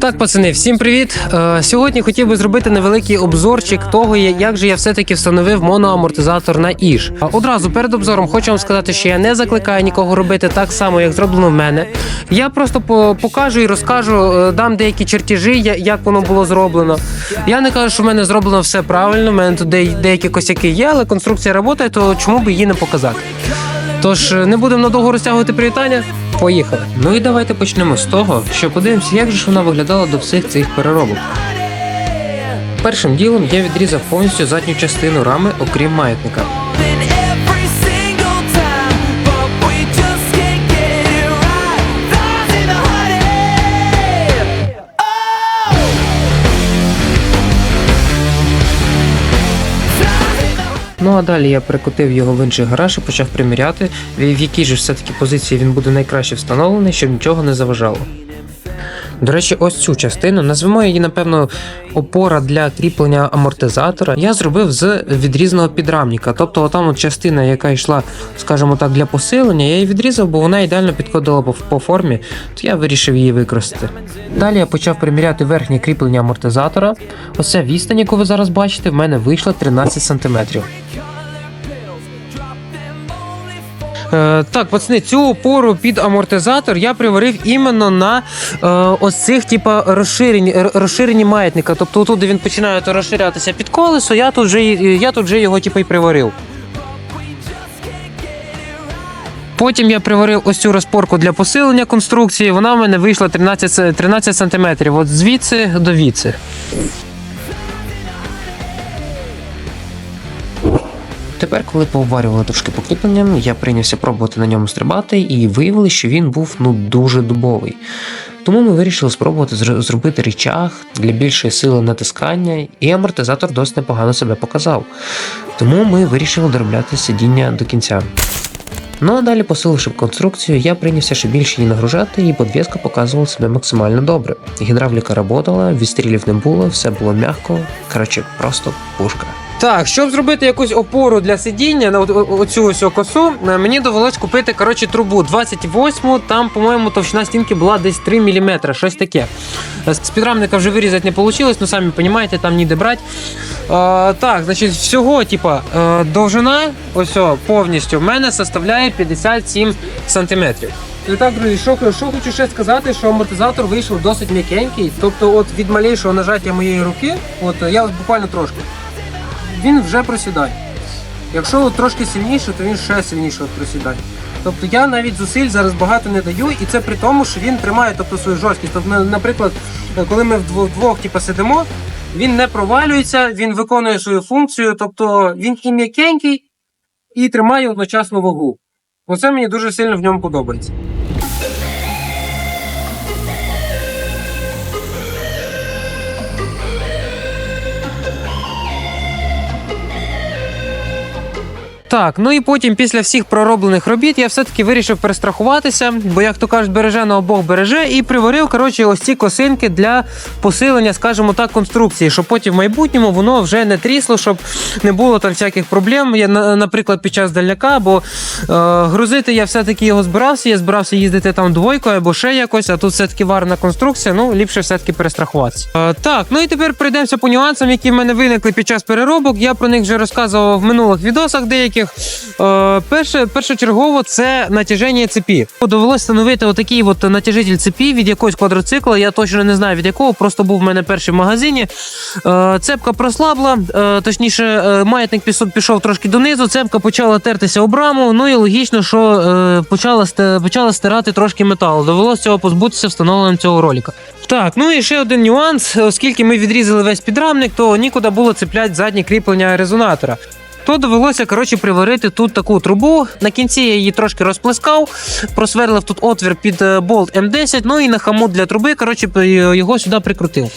Так, пацани, всім привіт. Е, сьогодні хотів би зробити невеликий обзорчик того, як же я все-таки встановив моноамортизатор на Іж. Одразу перед обзором хочу вам сказати, що я не закликаю нікого робити так само, як зроблено в мене. Я просто покажу і розкажу, е, дам деякі чертежі, як воно було зроблено. Я не кажу, що в мене зроблено все правильно, в мене тут деякі косяки є, але конструкція працює, то чому б її не показати? Тож е, не будемо надовго розтягувати привітання. Поїхали. Ну і давайте почнемо з того, що подивимося, як же ж вона виглядала до всіх цих переробок. Першим ділом я відрізав повністю задню частину рами, окрім маятника. Ну а далі я перекотив його в інший гараж і почав приміряти, в якій же все-таки позиції він буде найкраще встановлений, щоб нічого не заважало. До речі, ось цю частину, назвемо її, напевно, опора для кріплення амортизатора. Я зробив з відрізаного підрамника. Тобто, там частина, яка йшла, скажімо так, для посилення, я її відрізав, бо вона ідеально підходила по формі, то я вирішив її використати. Далі я почав приміряти верхнє кріплення амортизатора. Оця відстань, яку ви зараз бачите, в мене вийшла 13 см. Е, так, пацани, цю опору під амортизатор я приварив іменно на е, ось цих, типа, розширені, розширені маятника. Тобто тут, він починає то розширятися під колесо, я тут вже, я тут вже його типа, і приварив. Потім я приварив ось цю розпорку для посилення конструкції. Вона в мене вийшла 13, 13 см. От звідси до віці. Тепер, коли пообварювали трошки покріпленням, я прийнявся пробувати на ньому стрибати і виявили, що він був ну дуже дубовий. Тому ми вирішили спробувати зробити рычаг для більшої сили натискання, і амортизатор досить непогано себе показав. Тому ми вирішили доробляти сидіння до кінця. Ну а далі, посиливши конструкцію, я прийнявся ще більше її нагружати, і подвіска показувала себе максимально добре. Гідравліка работала, відстрілів не було, все було м'яко. Коротше, просто пушка. Так, щоб зробити якусь опору для сидіння на оцю ось косу, е, мені довелось купити коротше, трубу 28, там, по-моєму, товщина стінки була десь 3 мм, щось таке. Е, З підрамника вже вирізати не вийшло, ну самі розумієте, там ніде брати. Е, так, значить, всього, типа, довжина ось повністю в мене составляє 57 сантиметрів. І так, друзі, що, що хочу ще сказати, що амортизатор вийшов досить м'якенький. Тобто, от від малейшого нажаття моєї руки, от я буквально трошки, він вже просідає. Якщо от трошки сильніше, то він ще сильніше от просідає. Тобто я навіть зусиль зараз багато не даю, і це при тому, що він тримає тобто, свою жорсткість. Тобто, наприклад, коли ми вдвох типу, сидимо, він не провалюється, він виконує свою функцію, тобто він і м'якенький, і тримає одночасно вагу. Оце мені дуже сильно в ньому подобається. Так, ну і потім, після всіх пророблених робіт, я все-таки вирішив перестрахуватися, бо, як то кажуть, береже на обох береже, і приварив коротше, ось ці косинки для посилення, скажімо так, конструкції, щоб потім в майбутньому воно вже не трісло, щоб не було там всяких проблем. Я, наприклад, під час дальняка, бо е, грузити я все-таки його збирався, я збирався їздити там двойкою або ще якось, а тут все-таки варна конструкція, ну ліпше все-таки перестрахуватися. Е, так, ну і тепер пройдемося по нюансам, які в мене виникли під час переробок. Я про них вже розказував в минулих відосах деяких. Е, перше, першочергово це натяження цепі. Довелося встановити отакий от натяжитель цепі від якогось квадроцикла. Я точно не знаю від якого, просто був в мене перший в магазині. Е, цепка прослабла, е, точніше, е, маятник пішов, трошки донизу, цепка почала тертися об раму. Ну і логічно, що е, почала, почала стирати трошки металу. Довелося цього позбутися встановленням цього ролика. Так, ну і ще один нюанс, оскільки ми відрізали весь підрамник, то нікуди було цепляти заднє кріплення резонатора. То довелося коротше приварити тут таку трубу. На кінці я її трошки розплескав, просверлив тут отвір під е, болт М10, ну і на хамут для труби, коротше, його сюди прикрутив.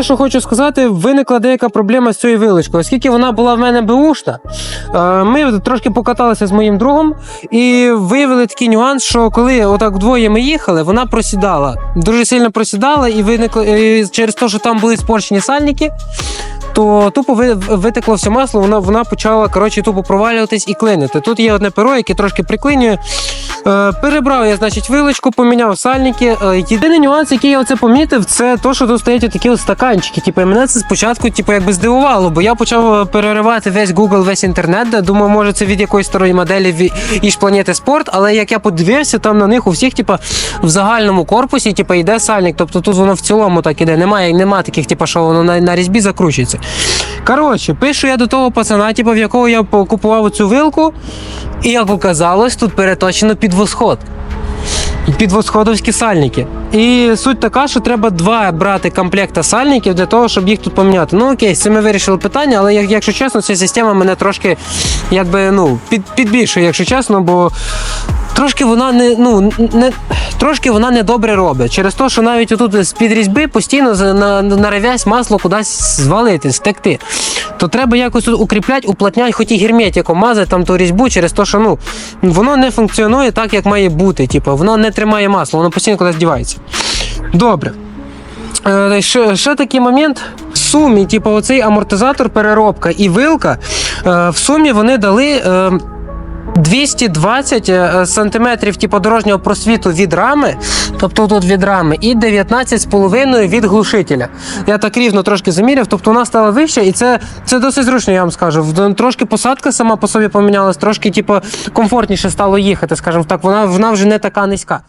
Перше, що хочу сказати, виникла деяка проблема з цією вилочкою. Оскільки вона була в мене беушна, е, ми трошки покаталися з моїм другом і виявили такий нюанс, що коли отак вдвоє ми їхали, вона просідала. Дуже сильно просідала, і виникло і через те, що там були спорчені сальники. То тупо витекло все масло, вона, вона почала коротше, тупо провалюватись і клинити. Тут є одне перо, яке трошки приклинює. Е, перебрав я, значить, вилочку, поміняв сальники. Е, єдиний нюанс, який я оце помітив, це то, що тут стоять такі стаканчики. Типу, мене це спочатку типу, якби здивувало, бо я почав е, переривати весь Google, весь інтернет, де думаю, може це від якоїсь старої моделі із планети спорт. Але як я подивився, там на них у всіх, типу, в загальному корпусі, типу, йде сальник. Тобто тут воно в цілому так іде. Немає, немає таких, типу, що воно на, на різьбі закручується. Коротше, пишу я до того пацана, типу, в якого я купував цю вилку, і як оказалось, тут переточено під восход. Під восходовські сальники. І суть така, що треба два брати комплекта сальників для того, щоб їх тут поміняти. Ну окей, цим ми вирішили питання, але якщо чесно, ця система мене трошки якби ну під, підбільшує, якщо чесно, бо трошки вона не ну не трошки вона не добре робить. Через те, що навіть отут з під різьби постійно з- на, на ревязь масло кудись звалити, стекти. То треба якось тут укріпляти, уплотняти, хоч і герметиком мазати там ту різьбу, через те, що ну воно не функціонує так, як має бути. Типу, воно не тримає масло, воно постійно кудись дівається. Добре. Е, ще, ще такий момент. В сумі, типу, оцей амортизатор, переробка і вилка. Е, в сумі вони дали. Е, 220 е, сантиметрів типу, дорожнього просвіту від рами, тобто тут від рами, і 19,5 від глушителя. Я так рівно трошки заміряв, тобто вона стала вища, і це, це досить зручно, я вам скажу. Трошки посадка сама по собі помінялась, трошки типу, комфортніше стало їхати, скажімо так, вона, вона вже не така низька.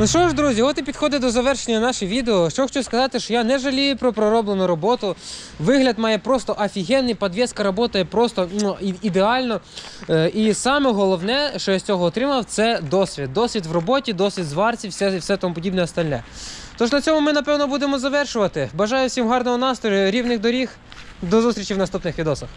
Ну що ж, друзі, от і підходить до завершення наше відео. Що хочу сказати, що я не жалію про пророблену роботу. Вигляд має просто офігенний, підвіска працює просто ну, ідеально. Е, І саме головне, що я з цього отримав, це досвід. Досвід в роботі, досвід зварці, все, все тому подібне остальне. Тож на цьому ми, напевно, будемо завершувати. Бажаю всім гарного настрою, рівних доріг. До зустрічі в наступних відосах.